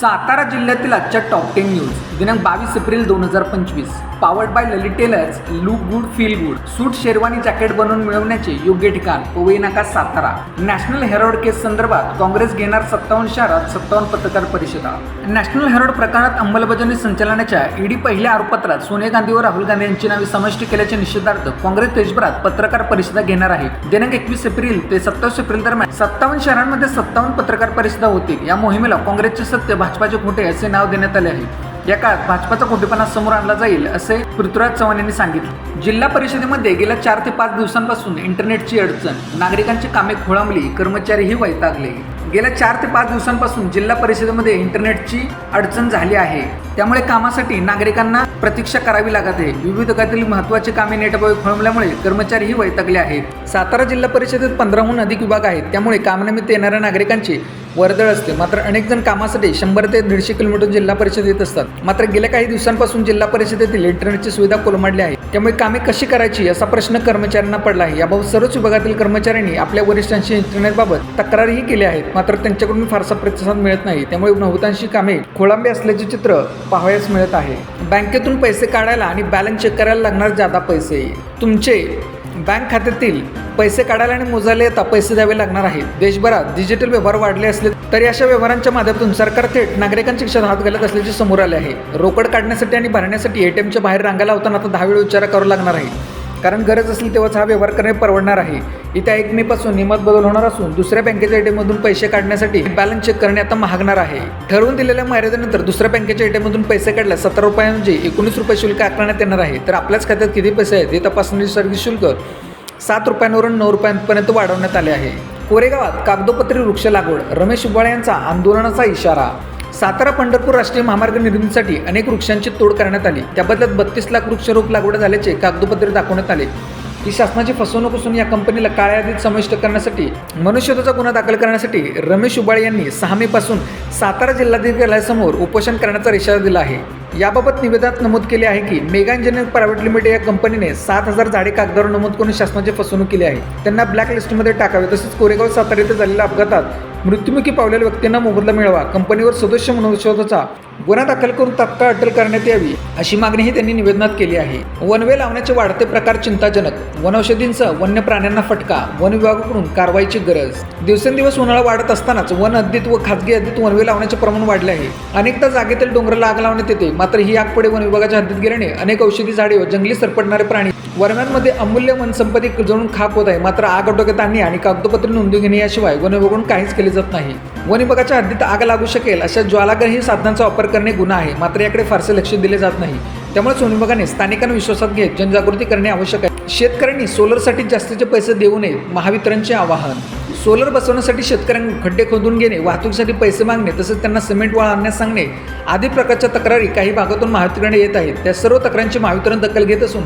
सातारा जिल्ह्यातील आजच्या top ten news दिनांक बावीस एप्रिल दोन हजार पंचवीस. Powered by Lalit tailors look good feel good suit sherwani jacket बनवून मिळवण्याचे योग्य ठिकाण पवई नाका सातारा नॅशनल हेरॉड केस संदर्भात काँग्रेस घेणार सत्तावन्न शहरात सत्तावन्न पत्रकार परिषदा. नॅशनल हेरॉड प्रकरणात अंमलबजावणी संचालनाच्या ईडी पहिल्या आरोपपत्रात सोनिया गांधी व राहुल गांधी यांची नावे समाविष्ट केल्याच्या निषेधार्थ काँग्रेस देशभरात पत्रकार परिषदा घेणार आहे. दिनांक एकवीस एप्रिल ते सत्तावीस एप्रिल दरम्यान सत्तावन्न शहरांमध्ये सत्तावन्न पत्रकार परिषदा होतील. या मोहिमेला काँग्रेसचे सत्य भाजपाचे खोटे असे नाव देण्यात आले आहे. या काळात भाजपाचा खोटेपणा समोर आणला जाईल असे पृथ्वीराज चव्हाण यांनी सांगितले. जिल्हा परिषदेमध्ये गेल्या चार ते पाच दिवसांपासून इंटरनेटची अडचण नागरिकांची कामे खोळंबली कर्मचारीही वैतागले. गेल्या चार ते पाच दिवसांपासून जिल्हा परिषदेमध्ये इंटरनेटची अडचण झाली आहे. त्यामुळे कामासाठी नागरिकांना प्रतीक्षा करावी लागत आहे. विविध गटातील महत्वाची कामे नेटअभावी खोळंबल्यामुळे कर्मचारीही वैतागले आहेत. सातारा जिल्हा परिषदेत पंधराहून अधिक विभाग आहेत. त्यामुळे कामनिमित्त येणाऱ्या नागरिकांची वर्दळ असते. मात्र अनेक जण कामासाठी शंभर ते दीडशे किलोमीटर जिल्हा परिषद येत असतात. मात्र गेल्या काही दिवसांपासून जिल्हा परिषदेतील इंटरनेटची सुविधा कोलमडली आहे. त्यामुळे कामे कशी करायची असा प्रश्न कर्मचाऱ्यांना पडला आहे. याबाबत सर्वच विभागातील कर्मचाऱ्यांनी आपल्या वरिष्ठांशी इंटरनेटबाबत तक्रारही केली आहेत. मात्र त्यांच्याकडून फारसा प्रतिसाद मिळत नाही. त्यामुळे बहुतांशी कामे खोळंबे असल्याचे चित्र पाहावयास मिळत आहे. बँकेतून पैसे काढायला आणि बॅलन्स चेक करायला लागणार जादा पैसे. तुमचे बँक खात्यातील पैसे काढायला आणि मोजायला येता पैसे द्यावे लागणार आहेत देशभरात डिजिटल व्यवहार वाढले असले तरी अशा व्यवहारांच्या माध्यमातून सरकार थेट नागरिकांच्या शिक्षण हात घालत असल्याचे समोर आले आहे. रोकड काढण्यासाठी आणि भरण्यासाठी एटीएमच्या बाहेर रांगा लावताना आता दहा वेळ विचार करावा लागणार आहे. कारण गरज असली तेव्हाच हा व्यवहार करणे परवडणार आहे. इथे एक मे पासून नियमात बदल होणार असून दुसऱ्या बँकेच्या एटीएम पैसे काढण्यासाठी बॅलन्स चेक करणे आता महागणार आहे. ठरवून दिलेल्या मर्यादेनंतर दुसऱ्या बँकेच्या एटीएम मधून पैसे काढल्यास सतरा रुपयांऐवजी एकोणीस रुपये शुल्क आकारण्यात येणार आहे. तर आपल्याच खात्यात किती पैसे आहेत हे तपासण्याचे सर्व्हिस शुल्क सात रुपयांवरून नऊ रुपयांपर्यंत वाढवण्यात आले आहे. कोरेगावात कागदोपत्री वृक्ष लागवड. रमेश उबाळे यांचा आंदोलनाचा इशारा सातारा पंढरपूर राष्ट्रीय महामार्ग निर्मितीसाठी अनेक वृक्षांची तोड करण्यात आली. त्याबद्दल बत्तीस लाख वृक्षरोप लागवड झाल्याचे कागदोपत्र दाखवण्यात आले. ही शासनाची फसवणूक असून या कंपनीला काळ्या यादीत समाविष्ट करण्यासाठी मनुष्यत्वाचा गुन्हा दाखल करण्यासाठी रमेश उबाळे यांनी सहा मे पासून सातारा जिल्हाधिकाऱ्यासमोर उपोषण करण्याचा इशारा दिला आहे. याबाबत निवेदनात नमूद केले आहे की मेगा इंजिनिअरिंग प्रायव्हेट लिमिटेड या कंपनीने सात हजार झाडे कागदावर नमूद करून शासनाची फसवणूक केली आहे. त्यांना ब्लॅक लिस्टमध्ये टाकावे तसेच कोरेगाव सातारा येथे झालेल्या अपघातात मृत्युमुखी पावलेल्या व्यक्तींना मोबदला मिळवा कंपनीवर सदस्य मनुष्यत्वाचा गुन्हा दाखल करून तात्काळ अटक करण्यात यावी अशी मागणीही त्यांनी निवेदनात केली आहे. वनवे लावण्याचे वाढते प्रकार चिंताजनक. वनौषधींसह वन्य प्राण्यांना फटका. वन विभागाकडून कारवाईची गरज. दिवसेंदिवस उन्हाळा वाढत असतानाच वन हद्दीत व खाजगी हद्दीत वनवे लावण्याचे प्रमाण वाढले आहे. अनेकदा जागेतील डोंगराला आग लावण्यात येते. मात्र ही आग पुढे वन विभागाच्या हद्दीत गेल्याने अनेक औषधी झाडे व जंगली सरपटणारे प्राणी वरम्यांमध्ये अमूल्य वनसंपत्ती जळून खाक होत आहे. मात्र आग आटोक्यात आणणे आणि कागदोपत्र नोंदी घेणे याशिवाय वन विभागाकडून काहीच केले जात नाही. वन हद्दीत आग लागू शकेल अशा ज्वालाग्रही साधनांचा वापर करणे गुन्हा आहे. मात्र याकडे फारसे लक्ष दिले जात नाही. त्यामुळेच वन स्थानिकांना विश्वासात घेत जनजागृती करणे आवश्यक आहे. शेतकऱ्यांनी सोलरसाठी जास्तीचे पैसे देऊ नये महावितरणचे आवाहन. सोलर बसवण्यासाठी शेतकऱ्यांनी खड्डे खोदून घेणे वाहतुकीसाठी पैसे मागणे तसेच त्यांना सिमेंट वाळ आणण्यास सांगणे आदी प्रकारच्या तक्रारी काही भागातून महावितरणाने येत आहेत. त्या सर्व तक्रारींची महावितरण दखल घेत असून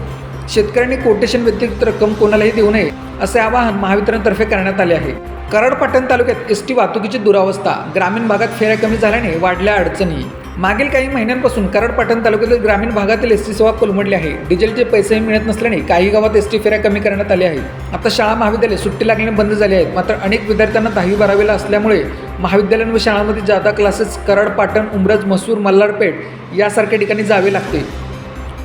शेतकऱ्यांनी कोटेशन व्यतिरिक्त रक्कम कोणालाही देऊ नये असे आवाहन महावितरणतर्फे करण्यात आले आहे. कराड पाटण तालुक्यात एस टी वाहतुकीची दुरावस्था ग्रामीण भागात फेऱ्या कमी झाल्याने वाढल्या अडचणी. मागील काही महिन्यांपासून कराड पाटण तालुक्यातील ग्रामीण भागातील एस टी सेवा कोलमडली आहे. डिझेलचे पैसेही मिळत नसल्याने काही गावात एस टी फेऱ्या कमी करण्यात आल्या आहेत. आता शाळा महाविद्यालय सुट्टी लागल्याने बंद झाले आहेत. मात्र अनेक विद्यार्थ्यांना दहावी बारावीला असल्यामुळे महाविद्यालय व शाळांमध्ये जादा क्लासेस कराड पाटण उमरज मसूर मल्हारपेठ यासारख्या ठिकाणी जावे लागते.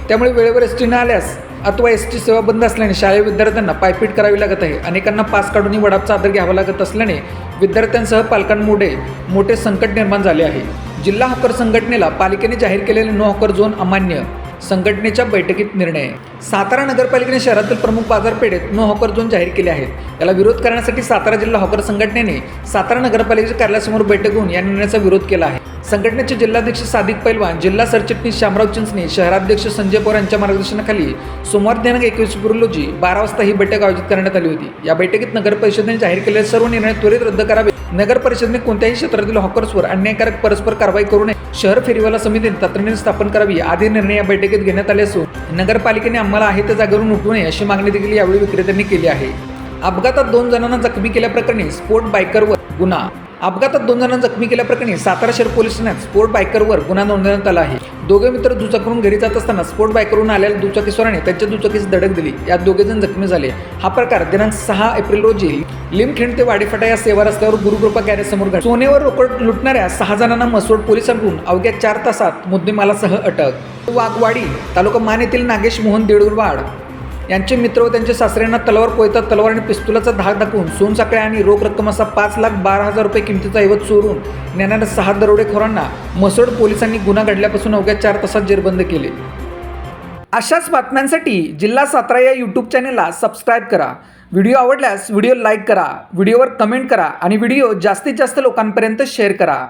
त्यामुळे वेळेवर एस टी न आल्यास अथवा एस टी सेवा बंद असल्याने शालेय विद्यार्थ्यांना पायपीट करावी लागत आहे. अनेकांना पास काढूनही वडापचा आदर घ्यावा लागत असल्याने विद्यार्थ्यांसह पालकांमुळे मोठे संकट निर्माण झाले आहे. जिल्हा हॉकर संघटनेला पालिकेने जाहीर केलेले नो हॉकर झोन अमान्य संघटनेच्या बैठकीत निर्णय. सातारा नगरपालिकेने शहरातील प्रमुख बाजारपेठेत नो हॉकर झोन जाहीर केले आहेत. याला विरोध करण्यासाठी सातारा जिल्हा हॉकर संघटनेने सातारा नगरपालिकेच्या कार्यालयासमोर बैठक घेऊन या निर्णयाचा विरोध केला आहे. संघटनेचे जिल्हाध्यक्ष सादिक पैलवान जिल्हा सरचिटणीस शामराव चिंचणे शहराध्यक्ष संजय पवार यांच्या मार्गदर्शनाखाली सोमवार दिनांक एकवीस फेब्रुवारी रोजी बारा वाजता ही बैठक आयोजित करण्यात आली होती. या बैठकीत नगर परिषदेने जाहीर केलेले सर्व निर्णय त्वरित रद्द करावे. नगर परिषदेने कोणत्याही क्षेत्रातील हॉकर्सवर अन्यायकारक परस्पर कारवाई करू नये. शहर फेरीवाला समितीने तातडीने स्थापन करावी. आदी निर्णय या बैठकीत घेण्यात आले असून नगरपालिकेने आम्हाला आहे त्या जागेवरून उठवू नये अशी मागणी देखील यावेळी विक्रेत्यांनी केली आहे. अपघातात दोन जणांना जखमी केल्याप्रकरणी स्पोर्ट बायकरवर गुन्हा अपघातात दोन जणांना जखमी केल्याप्रकरणी सातारा शहर पोलीस ठाण्यात स्पोर्ट बायकरवर गुन्हा नोंदवण्यात आला आहे. दोघे मित्र दुचाकीवरून घरी जात असताना स्पोर्ट बायकवरून आलेल्या दुचाकीस्वराने त्यांच्या दुचाकीस धडक दिली. यात दोघे जण जखमी झाले. हा प्रकार दिनांक सहा एप्रिल रोजी लिमखिंड ते वाडीफाटा या सेवा रस्त्यावर गुरुकृपा गॅरेजसमोर घडला. सोनेवर रोकड लुटणाऱ्या सहा जणांना मसोड पोलिसांकडून अवघ्या चार तासात मुद्देमालासह अटक. वाघवाडी तालुका मान येथील नागेश मोहन देडुरवाड यांचे मित्र व त्यांच्या सासऱ्यांना तलवार कोयता तलवार आणि पिस्तुलाचा धाक दाखवून सोनसाखळ्या आणि रोख रक्कम असा पाच लाख बारा हजार रुपये किमतीचा ऐवज चोरून नेणाऱ्या सहा दरोडेखोरांना मसोड पोलिसांनी गुन्हा घडल्यापासून अवघ्या चार तासात जेरबंद केले. अशाच बातम्यांसाठी जिल्हा सातारा या यूट्यूब चॅनेलला सबस्क्राईब करा. व्हिडिओ आवडल्यास व्हिडिओ लाईक करा व्हिडिओवर कमेंट करा आणि व्हिडिओ जास्तीत जास्त लोकांपर्यंत शेअर करा.